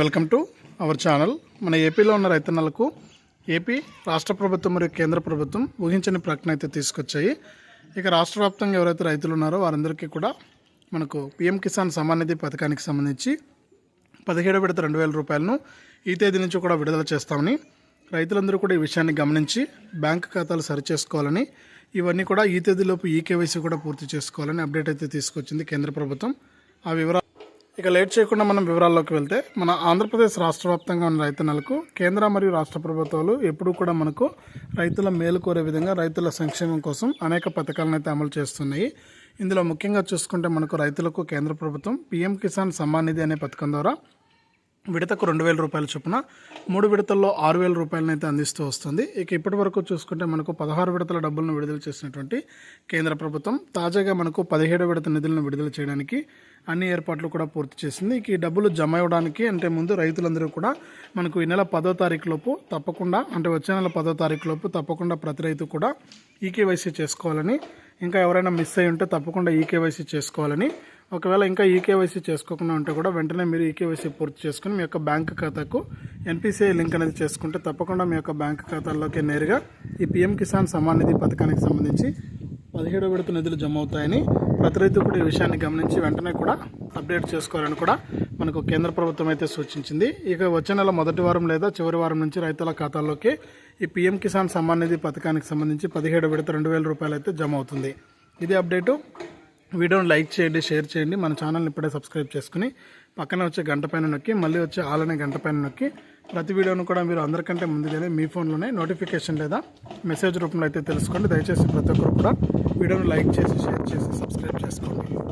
Welcome to our channel మన ఏపీలో ఉన్న రైతన్నలకు ఏపీ రాష్ట్ర ప్రభుత్వం మరియు కేంద్ర ప్రభుత్వం ఊహించని ప్రకటన అయితే తీసుకొచ్చాయి. ఇక రాష్ట్ర వ్యాప్తంగా ఎవరైతే రైతులు ఉన్నారో వారందరికీ కూడా మనకు పిఎం కిసాన్ సమ్మాన్ నిధి పథకానికి సంబంధించి పదిహేడు విడత రెండు వేల రూపాయలను ఈ తేదీ నుంచి కూడా విడుదల చేస్తామని రైతులందరూ కూడా ఈ విషయాన్ని గమనించి బ్యాంక్ ఖాతాలు సరిచేసుకోవాలని ఇవన్నీ కూడా ఈ తేదీలోపు ఈ కేవైసీ కూడా పూర్తి చేసుకోవాలని అప్డేట్ అయితే తీసుకొచ్చింది కేంద్ర ప్రభుత్వం. ఆ వివరాలు ఇక లేట్ చేయకుండా మనం వివరాల్లోకి వెళ్తే మన ఆంధ్రప్రదేశ్ రాష్ట్ర వ్యాప్తంగా ఉన్న రైతన్నలకు కేంద్ర మరియు రాష్ట్ర ప్రభుత్వాలు ఎప్పుడూ కూడా మనకు రైతుల మేలు కోరే విధంగా రైతుల సంక్షేమం కోసం అనేక పథకాలను అయితే అమలు చేస్తున్నాయి. ఇందులో ముఖ్యంగా చూసుకుంటే మనకు రైతులకు కేంద్ర ప్రభుత్వం పీఎం కిసాన్ సమ్మాన్ నిధి అనే పథకం ద్వారా విడతకు రెండు వేల రూపాయల చొప్పున మూడు విడతల్లో ఆరు వేల రూపాయలను అయితే అందిస్తూ వస్తుంది. ఇక ఇప్పటి వరకు చూసుకుంటే మనకు పదహారు విడతల డబ్బులను విడుదల చేసినటువంటి కేంద్ర ప్రభుత్వం తాజాగా మనకు పదిహేడు విడత నిధులను విడుదల చేయడానికి అన్ని ఏర్పాట్లు కూడా పూర్తి చేసింది. ఇక ఈ డబ్బులు జమ అవ్వడానికి అంటే ముందు రైతులందరూ కూడా మనకు ఈ నెల పదో తారీఖు లోపు తప్పకుండా అంటే వచ్చే నెల పదో తారీఖు లోపు తప్పకుండా ప్రతి రైతు కూడా ఈకేవైసీ చేసుకోవాలని ఇంకా ఎవరైనా మిస్ అయి ఉంటే తప్పకుండా ఈకేవైసీ చేసుకోవాలని ఒకవేళ ఇంకా ఈకేవైసీ చేసుకోకుండా ఉంటే కూడా వెంటనే మీరు ఈకేవైసీ పూర్తి చేసుకుని మీ యొక్క బ్యాంక్ ఖాతాకు ఎన్పిసిఐ లింక్ అనేది చేసుకుంటే తప్పకుండా మీ యొక్క బ్యాంక్ ఖాతాల్లోకి నేరుగా ఈ పిఎం కిసాన్ సమాన్ నిధి పథకానికి సంబంధించి పదిహేడో విడత నిధులు జమ అవుతాయని ప్రతి రైతు కూడా ఈ విషయాన్ని గమనించి వెంటనే కూడా అప్డేట్ చేసుకోవాలని కూడా మనకు కేంద్ర ప్రభుత్వం అయితే సూచించింది. ఇక వచ్చే నెల మొదటి వారం లేదా చివరి వారం నుంచి రైతుల ఖాతాల్లోకి ఈ పిఎం కిసాన్ సమ్మాన్ నిధి పథకానికి సంబంధించి పదిహేడు విడత రెండు వేల రూపాయలు అయితే జమ అవుతుంది. ఇది అప్డేటు వీడియోని లైక్ చేయండి షేర్ చేయండి. మన ఛానల్ని ఇప్పుడే సబ్స్క్రైబ్ చేసుకుని పక్కన వచ్చే గంట పైన నొక్కి మళ్ళీ వచ్చే ఆలనే గంట పైన నొక్కి ప్రతి వీడియోను కూడా మీరు అందరికంటే ముందుగానే మీ ఫోన్లోనే నోటిఫికేషన్ లేదా మెసేజ్ రూపంలో అయితే తెలుసుకోండి. దయచేసి ప్రతి ఒక్కరు కూడా వీడియోను లైక్ చేసి షేర్ చేసి సబ్స్క్రైబ్ చేసుకోండి.